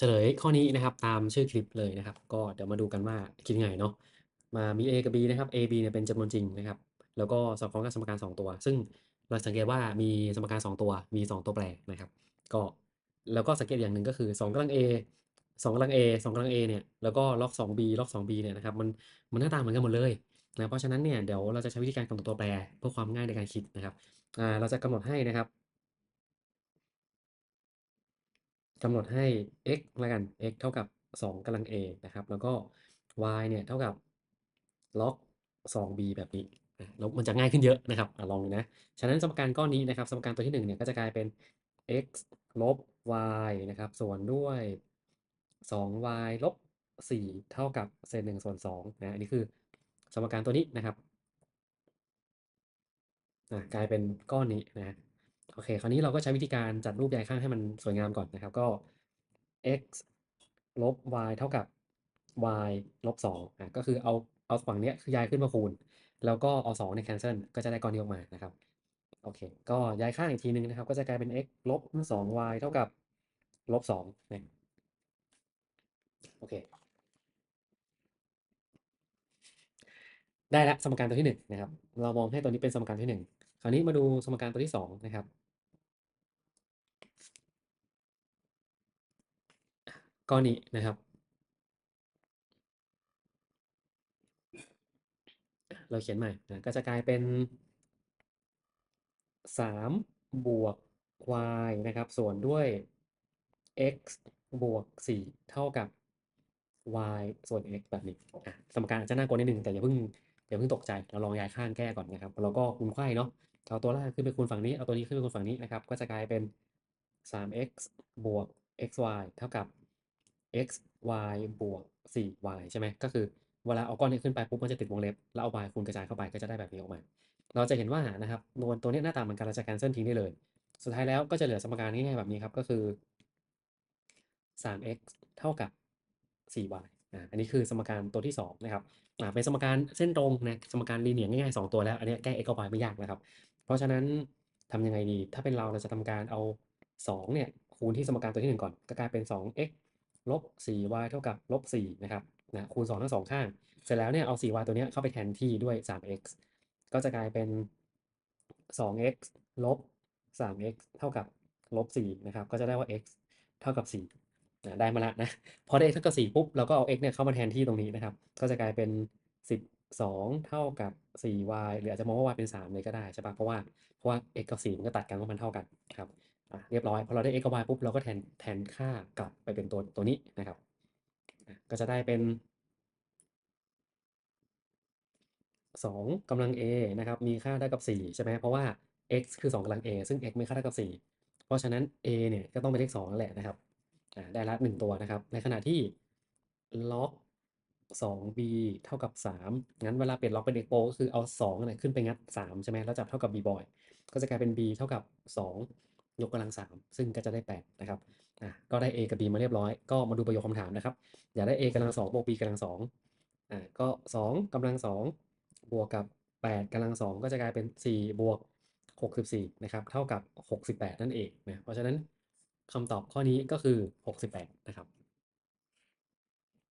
เฉลยข้อนี้นะครับตามชื่อคลิปเลยนะครับ ก็เดี๋ยวมาดูกันว่าคิดไงเนาะมามี A กับ B นะครับ A B เนี่ยเป็นจำนวนจริงนะครับ แล้วก็สอดคล้องกับสมการ 2 ตัว ซึ่งเราสังเกตว่ามีสมการ 2 ตัว มี 2 ตัวแปรนะครับ ก็แล้วก็สังเกตอย่างหนึ่งก็คือ2กำลัง A 2กำลัง A 2กำลัง A เนี่ยแล้วก็ล็อก 2B ล็อก 2B เนี่ยนะครับมันมันหน้าตาเหมือนกันหมดเลยนะเพราะฉะนั้นเนี่ยเดี๋ยวเราจะใช้วิธีการกำหนดตัวแปรเพื่อความง่ายในการคิดนะครับอ่าเราจะกำหนดให้นะครับ กำหนดให้ x แล้วกัน x เท่ากับ 2กำลัง a นะครับ แล้วก็ y เนี่ยเท่ากับล็อก 2b แบบนี้แล้วมันจะง่ายขึ้นเยอะนะครับอลองดูนะ ฉะนั้นสมการก้อนนี้นะครับ สมการตัวที่1เนี่ยก็จะกลายเป็น x ลบ y นะครับ ส่วนด้วย 2y ลบ 4 เท่ากับเศษ1ส่วน2นะอันนี้คือสมการตัวนี้นะครับกลายเป็นก้อนนี้นะ อเค คราวนี้เราก็ใช้วิธีการจัดรูปใยข้างให้มันสวยงามก่อนนะครับ ก็ x ลบ y เท่ากับ y ลบ2อะก็คือเอาเอาฝั่งนี้ยคือย้ายขึ้นมาคูณ แล้วก็เอา2เนี่ย cancel ก็จะได้ก้อนนี้ออกมานะครับ โอเค ก็ย้ายข้างอีกทีนึงนะครับ ก็จะกลายเป็น x ลบ 2y เท่ากับลบ2นะโอเค ได้แล้วสมการตัวที่1นะครับ เรามองให้ตัวนี้เป็นสมการที่1คราวนี้มาดูสมการตัวที่2นะครับ ก้อนนี้นะครับ เราเขียนใหม่นะก็จะกลายเป็น 3 บวก y นะครับ ส่วนด้วย x บวก 4 เท่ากับ y ส่วน x แบบนี้อะสมการอาจจะน่ากลัวนิดนึงแต่อย่าเพิ่งอย่าเพิ่งตกใจเราลองย้ายข้างแก้ก่อนนะครับเราก็คูณไขว้เนาะเอาตัวล่างขึ้นไปคูณฝั่งนี้เอาตัวนี้ขึ้นไปคูณฝั่งนี้นะครับ ก็จะกลายเป็น 3x บวก xy เท่ากับ xy บวก 4y ใช่ไหมก็คือเวลาเอาก้อนนี้ขึ้นไปปุ๊บมันจะติดวงเล็บ แล้วเอา y คูณกระจายเข้าไปก็จะได้แบบนี้ออกมา เราจะเห็นว่านะครับนวลตัวนี้หน้าตาเหมือนกันเราจะ cancel ทิ้งได้เลย สุดท้ายแล้วก็จะเหลือสมการง่ายๆแบบนี้ครับก็คือ 3x เท่ากับ 4y อ่าอันนี้คือสมการตัวที่2นะครับอ่าเป็นสมการเส้นตรงนะสมการลีเนียง่ายๆ 2 ตัวแล้ว อันนี้แก้ x กับ y ไม่ยากนะครับ เพราะฉะนั้นทำยังไงดี ถ้าเป็นเราเราจะทำการเอา2เนี่ยคูณที่สมการตัวที่ 1 ก่อน ก็กลายเป็น 2x ลบ 4y เท่ากับลบ4นะครับนะคูณ 2 ทั้ง2ข้าง เสร็จแล้วเนี่ยเอา 4y ตัวนี้เข้าไปแทนที่ด้วย 3x ก็จะกลายเป็น 2x ลบ 3x เท่ากับลบ4นะครับ ก็จะได้ว่า x เท่ากับ4นะได้มาล้วนะ พอได้ x เท่ากับ4ปุ๊บ เราก็เอา x เนี่ยเข้ามาแทนที่ตรงนี้นะครับ ก็จะกลายเป็น 12 เท่ากับ 4y หรืออาจจะมองว่า y เป็น3เลยก็ได้ใช่ปะเพราะว่า เพราะว่า x กับ4มันก็ตัดกันว่ามันเท่ากันครับ เรียบร้อยพอเราได้ x กับ y ปุ๊บเราก็แทนแทนค่ากลับไปเป็นตัวตัวนี้นะครับ ก็จะได้เป็น2กำลัง a นะครับ มีค่าเท่ากับ4ใช่ไหมเพราะว่า x คือ2กำลัง a ซึ่ง x มีค่าเท่ากับ 4 เพราะฉะนั้น a เนี่ยก็ต้องเป็นเลข2แหละนะครับได้ละ1ตัวนะครับ ในขณะที่ล็อก 2b เท่ากับ 3 งั้นเวลาเปลี่ยนล็อกเป็น x โปก็คือเอา2เนี่ยขึ้นไปงัด 3 ใช่ไหมแล้วจับเท่ากับ b บ่อย ก็จะกลายเป็น b เท่ากับ 2 ยกกำลัง3ซึ่งก็จะได้8นะครับอะก็ได้ a กับ b มาเรียบร้อย ก็มาดูประโยคคำถามนะครับ อยากได้ a กำลัง2บวก b กำลัง2อ่าก็2กำลัง2บวกกับ8กำลัง2ก็จะกลายเป็น4บวก64นะครับเท่ากับ68นั่นเองนะเพราะฉะนั้นคำตอบข้อนี้ก็คือ68นะครับ